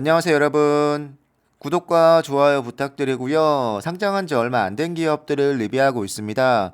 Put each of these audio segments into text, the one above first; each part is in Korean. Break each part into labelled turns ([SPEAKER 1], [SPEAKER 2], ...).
[SPEAKER 1] 안녕하세요, 여러분. 구독과 좋아요 부탁드리고요. 상장한 지 얼마 안 된 기업들을 리뷰하고 있습니다.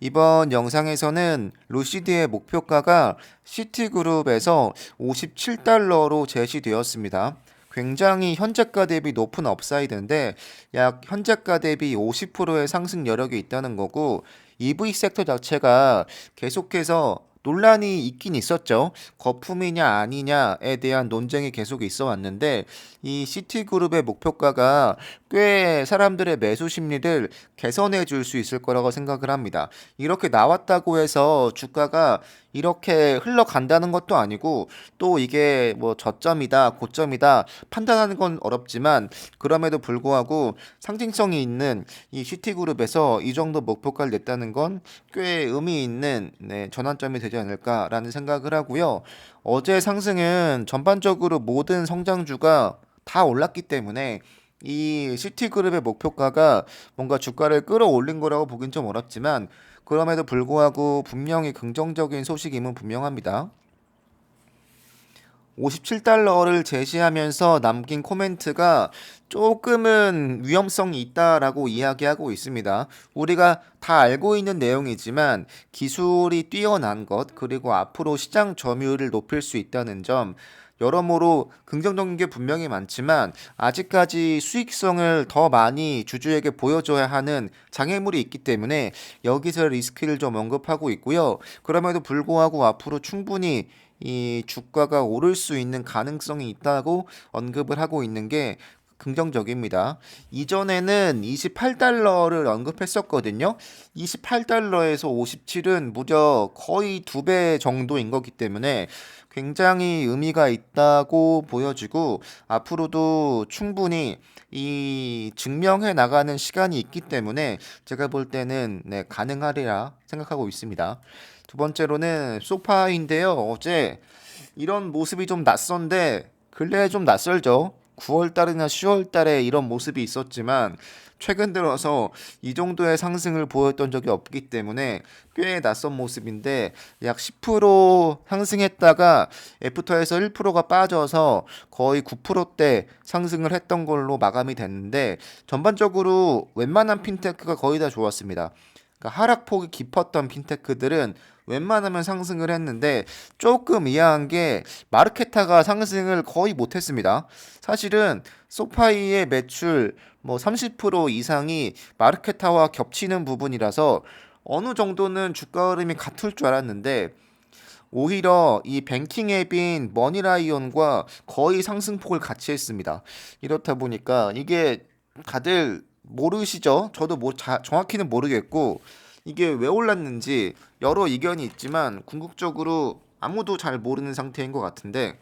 [SPEAKER 1] 이번 영상에서는 루시드의 목표가가 시티그룹에서 57달러로 제시되었습니다. 굉장히 현재가 대비 높은 업사이드인데 약 현재가 대비 50%의 상승 여력이 있다는 거고 EV 섹터 자체가 계속해서 논란이 있긴 있었죠. 거품이냐 아니냐에 대한 논쟁이 계속 있어 왔는데 이 시티그룹의 목표가가 꽤 사람들의 매수 심리를 개선해 줄 수 있을 거라고 생각을 합니다. 이렇게 나왔다고 해서 주가가 이렇게 흘러간다는 것도 아니고 또 이게 뭐 저점이다 고점이다 판단하는 건 어렵지만 그럼에도 불구하고 상징성이 있는 이 시티그룹에서 이 정도 목표가를 냈다는 건 꽤 의미 있는 네, 전환점이 되지 않을까라는 생각을 하고요. 어제 상승은 전반적으로 모든 성장주가 다 올랐기 때문에 이 시티그룹의 목표가가 뭔가 주가를 끌어올린 거라고 보긴 좀 어렵지만 그럼에도 불구하고 분명히 긍정적인 소식임은 분명합니다. 57달러를 제시하면서 남긴 코멘트가 조금은 위험성이 있다라고 이야기하고 있습니다. 우리가 다 알고 있는 내용이지만 기술이 뛰어난 것 그리고 앞으로 시장 점유율을 높일 수 있다는 점 여러모로 긍정적인 게 분명히 많지만 아직까지 수익성을 더 많이 주주에게 보여줘야 하는 장애물이 있기 때문에 여기서 리스크를 좀 언급하고 있고요. 그럼에도 불구하고 앞으로 충분히 이 주가가 오를 수 있는 가능성이 있다고 언급을 하고 있는 게 긍정적입니다. 이전에는 28달러를 언급했었거든요. 28달러에서 57은 무려 거의 두 배 정도인 거기 때문에 굉장히 의미가 있다고 보여지고 앞으로도 충분히 이 증명해 나가는 시간이 있기 때문에 제가 볼 때는 네, 가능하리라 생각하고 있습니다. 두 번째로는 소파인데요. 어제 이런 모습이 좀 낯선데 근래에 좀 낯설죠. 9월 달이나 10월 달에 이런 모습이 있었지만 최근 들어서 이 정도의 상승을 보였던 적이 없기 때문에 꽤 낯선 모습인데 약 10% 상승했다가 애프터에서 1%가 빠져서 거의 9%대 상승을 했던 걸로 마감이 됐는데 전반적으로 웬만한 핀테크가 거의 다 좋았습니다. 그러니까 하락폭이 깊었던 핀테크들은 웬만하면 상승을 했는데 조금 이해한 게 마르케타가 상승을 거의 못했습니다. 사실은 소파이의 매출 뭐 30% 이상이 마르케타와 겹치는 부분이라서 어느 정도는 주가 흐름이 같을 줄 알았는데 오히려 이 뱅킹 앱인 머니라이온과 거의 상승폭을 같이 했습니다. 이렇다 보니까 이게 다들 모르시죠? 저도 뭐 자, 정확히는 모르겠고 이게 왜 올랐는지 여러 의견이 있지만 궁극적으로 아무도 잘 모르는 상태인 것 같은데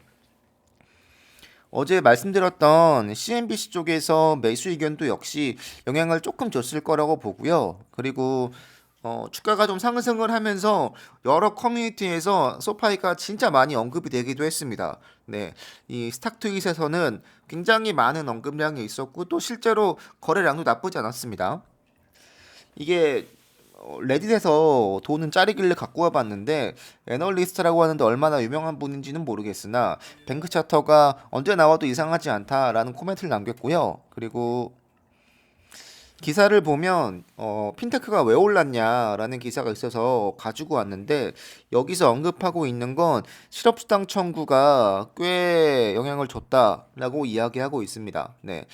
[SPEAKER 1] 어제 말씀드렸던 CNBC 쪽에서 매수 의견도 역시 영향을 조금 줬을 거라고 보고요. 그리고 어, 주가가 좀 상승을 하면서 여러 커뮤니티에서 소파이가 진짜 많이 언급이 되기도 했습니다. 네, 이 스탁 트윗에서는 굉장히 많은 언급량이 있었고 또 실제로 거래량도 나쁘지 않았습니다. 이게 어, 레딧에서 돈은 짜리길래 갖고 와봤는데 애널리스트라고 하는데 얼마나 유명한 분인지는 모르겠으나 뱅크 차터가 언제 나와도 이상하지 않다라는 코멘트를 남겼고요. 그리고 기사를 보면 어, 핀테크가 왜 올랐냐라는 기사가 있어서 가지고 왔는데 여기서 언급하고 있는 건 실업수당 청구가 꽤 영향을 줬다라고 이야기하고 있습니다. 네.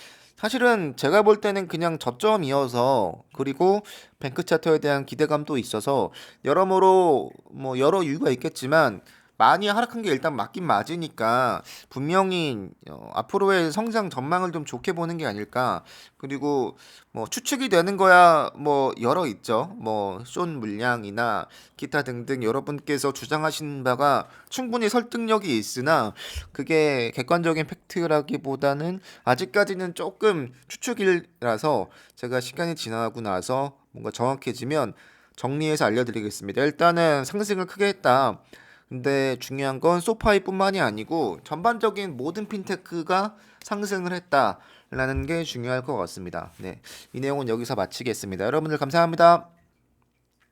[SPEAKER 1] 사실은 제가 볼 때는 그냥 저점이어서 그리고 뱅크 차트에 대한 기대감도 있어서 여러모로 뭐 여러 이유가 있겠지만 많이 하락한 게 일단 맞긴 맞으니까 분명히 어, 앞으로의 성장 전망을 좀 좋게 보는 게 아닐까. 그리고 뭐 추측이 되는 거야 뭐 여러 있죠. 뭐쏜 물량이나 기타 등등 여러분께서 주장하신 바가 충분히 설득력이 있으나 그게 객관적인 팩트라기보다는 아직까지는 조금 추측이라서 제가 시간이 지나고 나서 뭔가 정확해지면 정리해서 알려드리겠습니다. 일단은 상승을 크게 했다. 근데 중요한 건 소파이뿐만이 아니고 전반적인 모든 핀테크가 상승을 했다라는 게 중요할 것 같습니다. 네, 이 내용은 여기서 마치겠습니다. 여러분들 감사합니다.